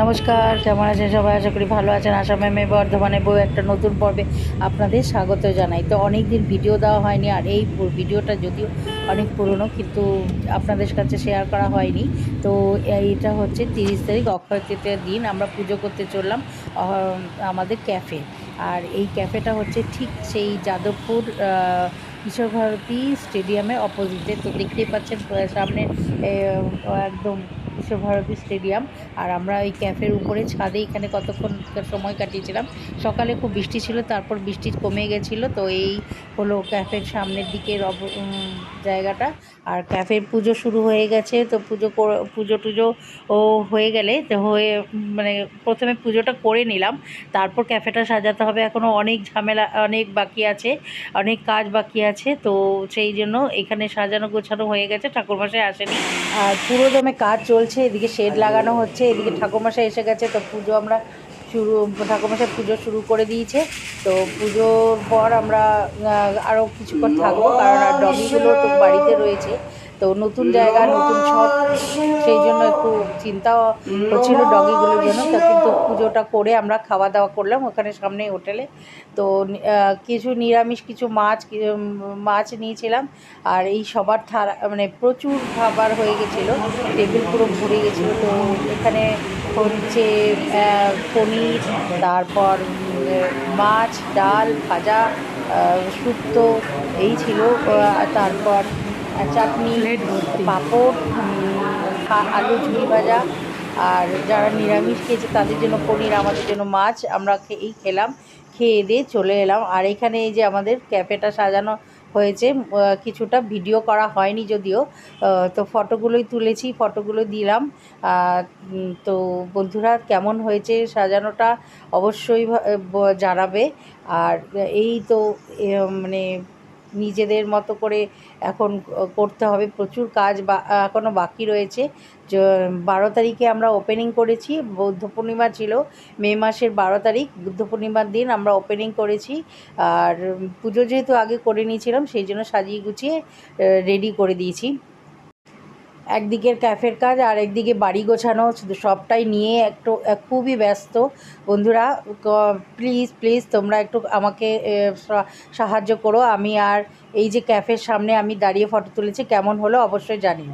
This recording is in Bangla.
নমস্কার, কেমন আছেন সবাই? আশা করি ভালো আছেন। আসামে মে বর্ধমানে বউ একটা নতুন পর্বে আপনাদের স্বাগত জানাই। তো অনেক দিন ভিডিও দেওয়া হয়নি, আর এই ভিডিওটা যদিও অনেক পুরনো, কিন্তু আপনাদের কাছে শেয়ার করা হয়নি। তো এইটা হচ্ছে তিরিশ তারিখ অক্ষয় তৃতীয়ার দিন। আমরা পুজো করতে চললাম আমাদের ক্যাফে আর এই ক্যাফেটা হচ্ছে ঠিক সেই যাদবপুর কিশোর ভারতী স্টেডিয়ামের অপোজিটে তো দেখতেই পাচ্ছেন, সামনে একদম বিশ্বভারতী স্টেডিয়াম। আর আমরা এই ক্যাফের উপরে ছাদে এখানে কতক্ষণ সময় কাটিয়েছিলাম, সকালে খুব বৃষ্টি ছিল, তারপর বৃষ্টি কমে গেছিল, তো এই হলো ক্যাফের সামনের দিকের জায়গাটা। আর ক্যাফের পুজো শুরু হয়ে গেছে, তো পুজো পুজো টুজো ও হয়ে গেলে তো হয়ে মানে প্রথমে পুজোটা করে নিলাম, তারপর ক্যাফেটা সাজাতে হবে। এখনও অনেক ঝামেলা, অনেক বাকি আছে, অনেক কাজ বাকি আছে, তো সেই জন্য এখানে সাজানো গোছানো হয়ে গেছে, ঠাকুরমশাই আসেনি। আর পুরো দমে কাজ চলছে এদিকে শেড লাগানো হচ্ছে এদিকে ঠাকুরমশাই এসে গেছে তো পুজো আমরা শুরু ঠাকুরমশাই পুজো শুরু করে দিয়েছে। তো পুজোর পর আমরা আরও কিছুক্ষণ থাকব, কারণ আর ডগিগুলো তো বাড়িতে রয়েছে। তো নতুন জায়গা, নতুন সব সেই জন্য একটু চিন্তা হচ্ছিল ডগিগুলোর জন্য। তা কিন্তু পুজোটা করে আমরা খাওয়া দাওয়া করলাম ওখানে সামনে হোটেলে। তো কিছু নিরামিষ, কিছু মাছ মাছ নিয়েছিলাম। আর এই সবার থালা মানে প্রচুর খাবার হয়ে গেছিল। টেবিল পুরো ভরে গেছিল। তো এখানে হচ্ছে পনির তারপর মাছ ডাল ভাজা শুক্তো এই ছিল তারপর চাটনি পাঁপড় আলু ঝুড়ি ভাজা। আর যারা নিরামিষ খেয়েছে তাদের জন্য পনির আমাদের জন্য মাছ আমরা এই খেলাম খেয়ে দিয়ে চলে এলাম। আর এখানে এই যে আমাদের ক্যাফেটা সাজানো হয়েছে কিছুটা ভিডিও করা হয়নি যদিও। তো ফটোগুলোই তুলেছি ফটোগুলো দিলাম। তো বন্ধুরা কেমন হয়েছে সাজানোটা অবশ্যই জানাবে। আর এই তো মানে নিজেদের মতো করে এখন করতে হবে। প্রচুর কাজ বা এখনও বাকি রয়েছে। বারো তারিখে আমরা ওপেনিং করেছি, বৌদ্ধ পূর্ণিমা ছিল, মে মাসের বারো তারিখ, বুদ্ধ পূর্ণিমার দিন আমরা ওপেনিং করেছি। আর পুজো যেহেতু আগে করে নিয়েছিলাম, সেই জন্য সাজিয়ে গুছিয়ে রেডি করে দিয়েছি। একদিকের ক্যাফের কাজ, আর একদিকে বাড়ি গোছানো সবটাই নিয়ে একটু খুবই ব্যস্ত। বন্ধুরা প্লিজ প্লিজ তোমরা একটু আমাকে সাহায্য করো। আমি আর এই যে ক্যাফের সামনে আমি দাঁড়িয়ে ফটো তুলেছি, কেমন হলো অবশ্যই জানিও।